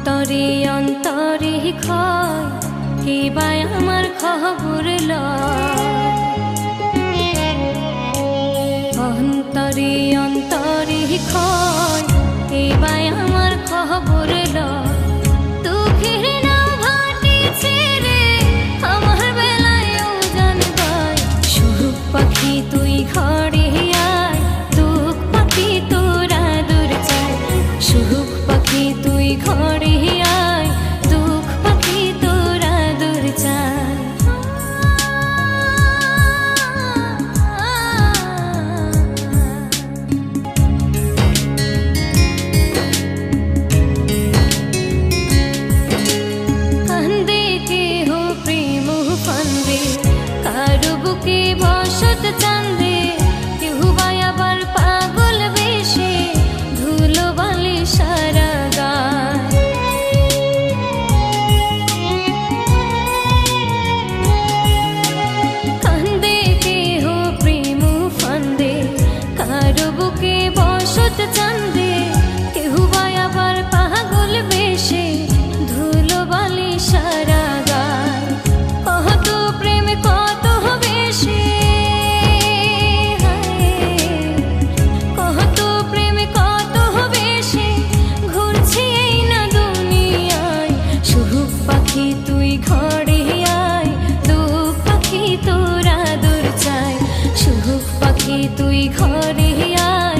অন্তরে অন্তরে খয় কে বায় আমার খবর অন্তরে অন্তরে খয় কে বায় আমার খবর লয়। তুই ঘরে আয় দু পাখি তোরা দূর চায়। শুভ পাখি তুই ঘরে আয়